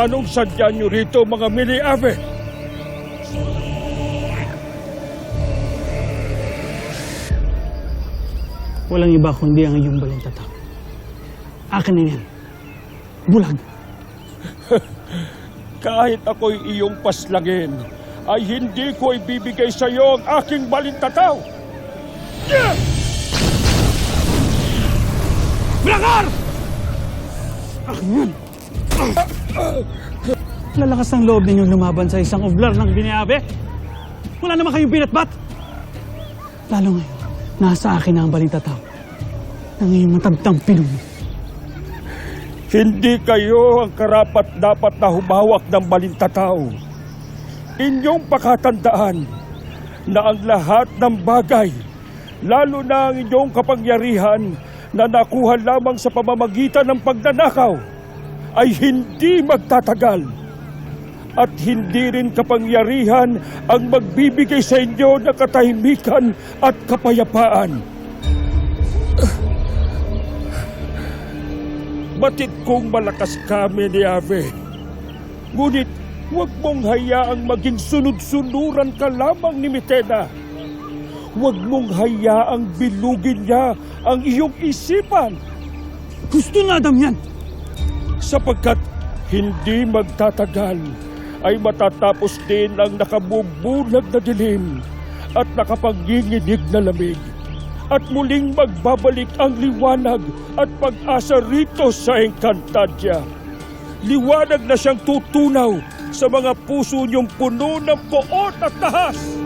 Anong sadya nyo rito, mga mili-ave? Walang iba kundi ang iyong balintataw. Akin na yan. Bulag. Kahit ako'y iyong paslangin, ay hindi ko ibibigay sa iyo ang aking balintataw. Blancar! Akin yan. Lalakas ng loob ninyong lumaban sa isang oblar ng biniabe. Wala naman kayong binatbat. Lalo ngayon, nasa akin na ang balintataw ng iyong matabtang pinuno. Hindi kayo ang karapat dapat na humawak ng balintataw. Inyong pakatandaan na ang lahat ng bagay, lalo na ang inyong kapangyarihan na nakuha lamang sa pamamagitan ng pagnanakaw, ay hindi magtatagal. At hindi rin kapangyarihan ang magbibigay sa inyo ng katahimikan at kapayapaan. Batid kong malakas kami ni Ave. Ngunit huwag mong hayaang maging sunod-sunuran ka lamang ni Mitena. Huwag mong hayaang bilugin niya ang iyong isipan Gusto na Adam yan! Sapagkat hindi magtatagal ay matatapos din ang nakabubulag na dilim at nakapanginginig na lamig. At muling magbabalik ang liwanag at pag-asa rito sa Encantadia. Liwanag na siyang tutunaw sa mga puso niyong puno ng poot at tahas.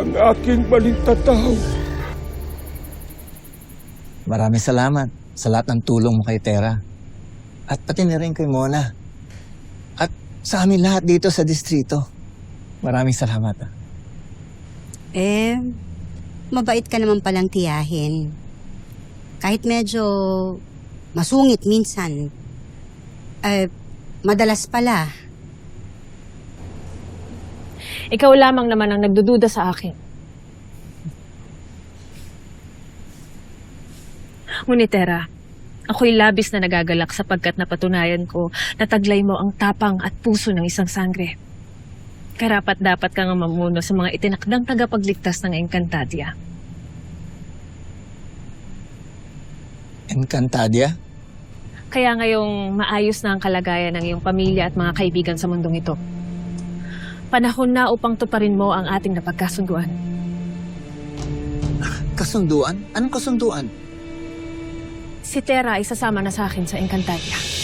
Ang aking balintataw. Maraming salamat sa lahat ng tulong mo kay Tera. At pati na rin kay Mona. At sa amin lahat dito sa distrito. Maraming salamat. ah. Eh, mabait ka naman palang tiyahin. Kahit medyo masungit minsan. Eh, madalas pala. Ikaw lamang naman ang nagdududa sa akin. Ngunit Tera, ako'y labis na nagagalak sapagkat napatunayan ko na taglay mo ang tapang at puso ng isang sangre. Karapat dapat kang mamuno sa mga itinakdang tagapagligtas ng Encantadia. Encantadia? Kaya ngayong maayos na ang kalagayan ng iyong pamilya at mga kaibigan sa mundong ito. Panahon na upang tuparin mo ang ating napagkasunduan. Kasunduan? Anong kasunduan? Si Tera ay sasama na sa akin sa Encantadia.